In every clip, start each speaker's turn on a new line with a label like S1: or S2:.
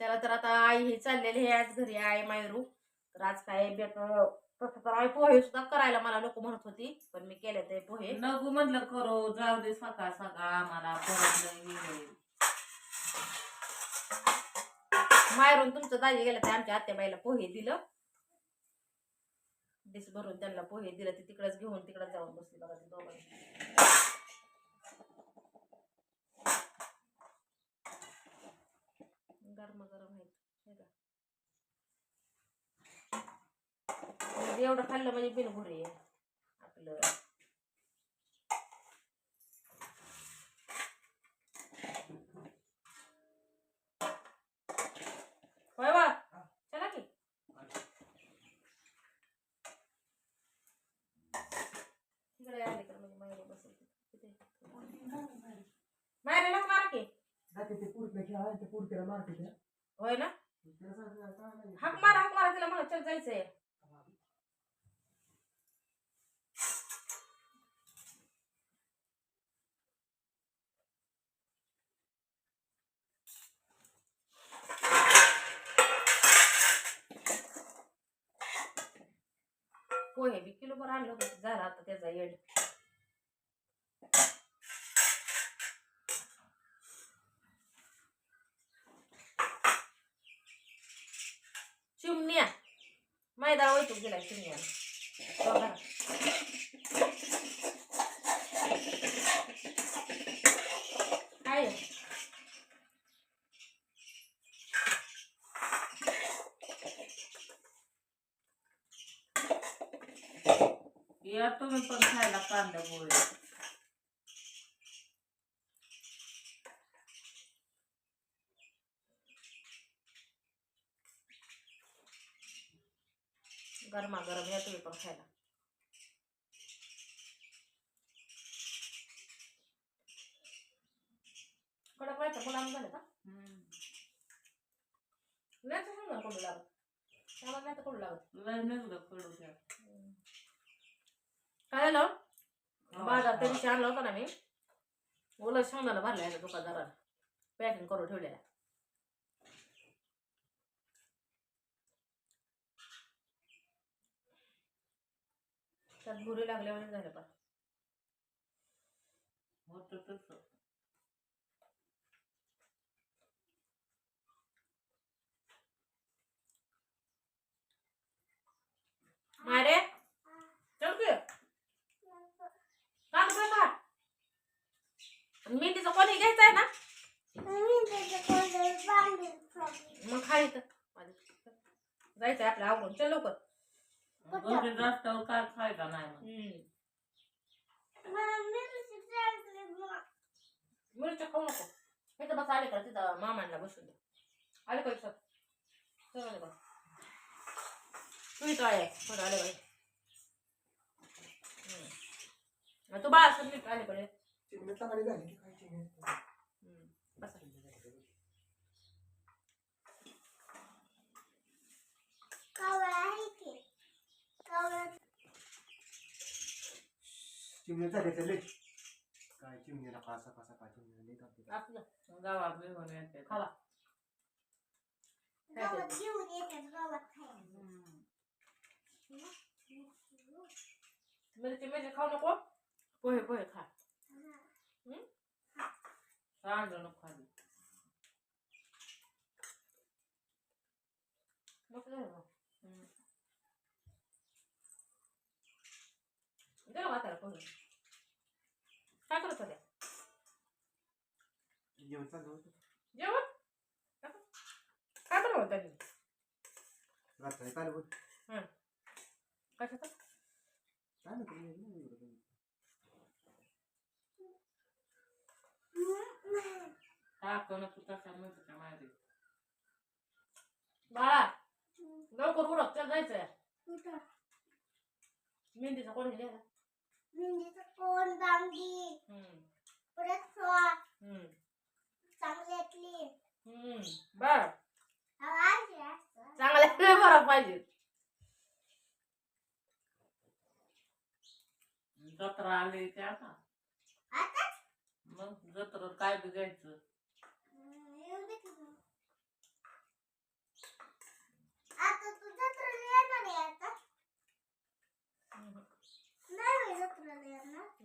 S1: त्याला तर आता आई हे चाललेले हे आज घरी आहे मायरू तर आज काय बेट तसं तर आई पोहे सुद्धा करायला मला नको म्हणत होती पण मी केले ते पोहे.
S2: नको म्हटलं करू जाऊ दे सकाळ सकाळ आम्हाला परत.
S1: मायरून तुमचं दाजी गेलं ते आमच्या आत्याबाईला पोहे दिलं. डिस भरून त्यांना पोहे दिलं ते तिकडच घेऊन तिकडे जाऊन बसली बघा ते दोघं. गरम गरम आहेत का? म्हणजे एवढं खाल्लं म्हणजे बिनघुरी आहे. आपलं. होय वा चला की. तिकडे आले तर म्हणजे मायरे बसेल तिथे. मायरे नको मारा की
S3: जाते ते पुरकडे खेळा ते पुरकेला मारते त्या
S1: होय ना. हाक मारा हाक मारा तिला म्हणा चल जायचंय. पोहे बी किलो भर आणलं झाला आता त्याचा येड मैदा वैतूक दिलाय चिमण्या बघा. काय आहे?
S2: या तुम्ही पण खायला कांदा पोहे
S1: गरमा गरम या तुम्ही पण खायला. कडक व्हायचं मुलांना झालं का? तर सांगा कडू लागत. त्याला नाही तर कडू लागत. काय झालं? बाजार त्या दिवशी आणला होता ना मी. ओलं शेंगदाणा भरला आहे दुकानदाराला पॅकिंग करून ठेवलेला त्यात भुरी लागल्यावर झालं पण.
S2: होतं. तसं
S1: मारे चल की. काढ बरं काढ मेहंदीचं कोणी घ्यायचं आहे ना? मग खायचं जायचंय आपल्या आवडून चल लवकर.
S2: घरी जास्त काय खायला नाही मग.
S1: मिरच्या खाऊ नको. हे तर बस आले का तिथं मामांना बसून दे. आले का सर चल आले बा तू इथं आहे. थोडं आले बाई. हम्म. तू बाळा सर नीट आले कडे
S3: चिमणी चांगली झाली की
S1: बसा.
S3: तर लई. काय चिमणीला कासा कासा काय चिमणी लई करते.
S1: आपलं.
S2: गावात घेऊन येते
S1: खावा
S2: हम्म.
S1: मिरची मिरची खाऊ नको. पोहे पोहे खा.
S2: नको खाली.
S1: झालं मग.
S2: हम्म.
S1: दे ना वाटायला पोहे काय करत होत्या?
S3: होतं.
S1: जेवण? काय बनवलं त्यांनी?
S3: रात्री काय बोल
S1: कशाचं?
S3: काय नाही
S1: बाळा लवकर उडक चल जायचंय मेहंदीचा कोणी लिहिला
S4: कोण बांगडी
S1: हम्म.
S4: परत फ्रॉक
S1: हम्म.
S4: चांगल्यातली
S1: हम्म. बर.
S4: आवाज जास्त
S1: पाहिजे.
S2: जत्रा आली ते आता.
S4: आता?
S2: मग जत्रा काय बी घ्यायचं.
S4: येऊ दे की मग.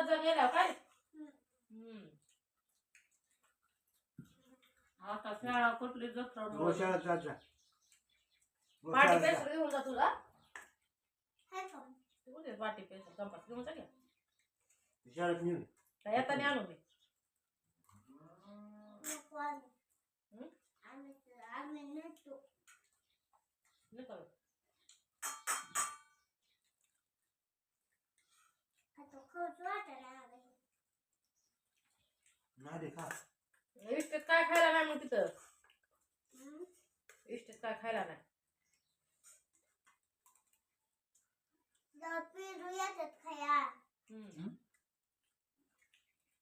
S1: मग शाळेत जात जा गेल्या काय.
S2: आता शाळा कुठली जत्रा
S3: जा.
S1: पेन्सिल घेऊन जा तुला. घेऊन जा की.
S3: शाळेत नेऊन
S1: काय येताना आणू. मी
S4: नको. आणू.
S1: हम्म?
S4: आम्ही आम्ही नेतो
S1: नको.
S4: आता खाऊच वाटेना मला.
S3: नाही रे खा
S1: इष्टीत काय खायला नाही मग तिथं? इष्टीत काय खायला नाही.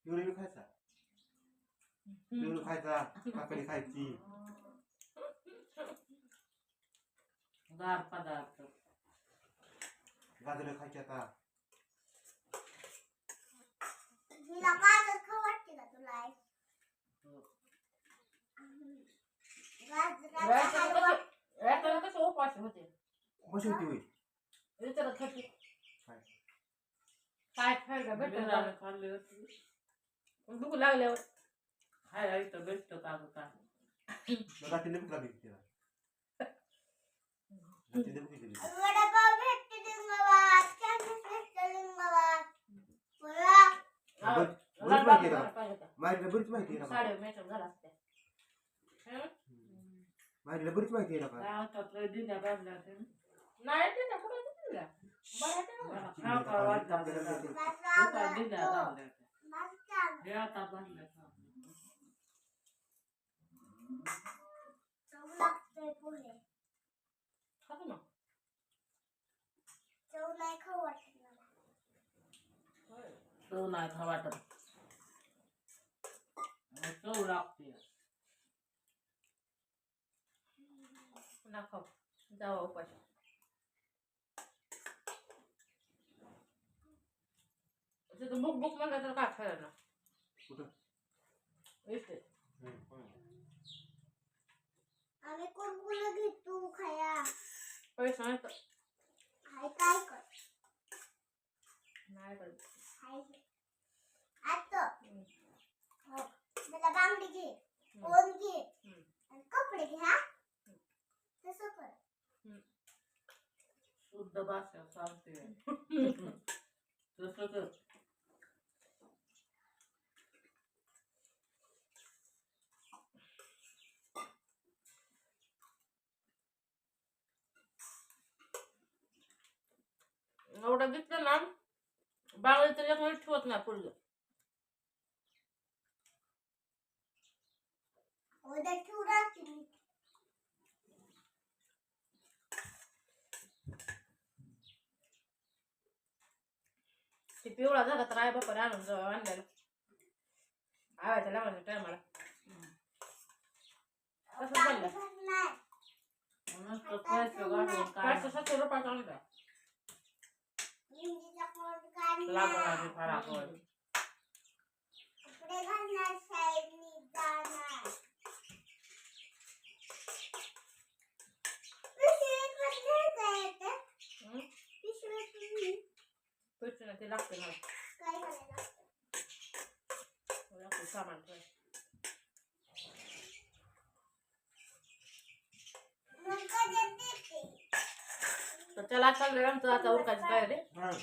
S3: पिवळी बी खायचा? पिवळी खायचा? काकडी खायची.
S2: गार पदार्थ.
S3: गाजरं खायची आता.
S4: गाजराचा हलवा.
S1: कसं- येताना कसं उपास होते?
S3: बसवती होई
S1: विचारत होती
S3: काय?
S1: काय खायला भेटत
S2: बिराने खाल्ली होती.
S1: भूक लागल्यावर.
S2: खायला इथं भेटतं का गं काय?
S3: रात्री लिंबू लागली तिला. रात्री लिंबू किती दिली?
S4: वडापाव भेटते लिंगावात कॅन्डीज भेटते लिंगावात पोळा
S1: हा.
S3: बरं- बरीच
S1: लाल
S3: माहिती आहे
S1: बाबा
S3: का?
S1: पाहिजे होता.
S3: माहितीला बरीच माहिती आहे ना
S1: साडे मेकअप झाला हं?
S3: बरीच माहिती आहे ना का
S2: दिल्या ते
S1: नाही कुठं दिल्या? बरं
S2: का.
S3: माहिती.
S2: हे आता
S1: खातो ना.
S4: चव नाही खाऊ वाटत.
S2: चव नाही खा वाटत आणि चव लागते
S1: पुन्हा खाऊ जावा उपाशी तिथं बुक बुक म्हणलं तर काय खायला ना
S3: कुठं?
S1: इष्टीत.
S3: हम्म.
S4: आम्ही कुरकुरे घेतो खाया
S1: पैसा नाही तर
S4: हाय काय कर
S1: नाही करत.
S4: हाय आता
S1: हम्म.
S4: हो मला बांगडी घे. कोण घे. आणि कपडे घे तसं कर.
S2: शुद्ध भाषा सांगते तसं कर
S1: एवढं घेतलं ना बाळ तर एक ठेवत नाही पुढलं
S4: ठेवू राहते मी
S1: ते पिवळा झाला तर आई बापाने आणून जाऊ आणलेला आवायच्या लावायच्या टायमाला कसं चाललं?
S4: नाही
S2: म्हणून तर पैसे गाठून काय
S1: पाचशे सातशे रुपयाचा आणला
S4: लिंबीचा कोण काढणार
S2: लागणार फराक होय.
S4: कपडे घालणार शाळेत जाणार पिशवीत बसले येते
S1: हं?
S4: पिशवीत
S1: पैसे ते लागते मला लागते सामान तर त्याला चाललंय आमचं आता उरकायची तयारी
S3: मग.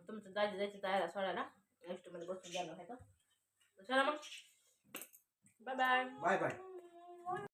S1: तुमचं दाजी जायची तयार सोडायला नेक्स्टमध्ये बसून जाणार आहे का तर चला मग. Bye bye
S3: bye bye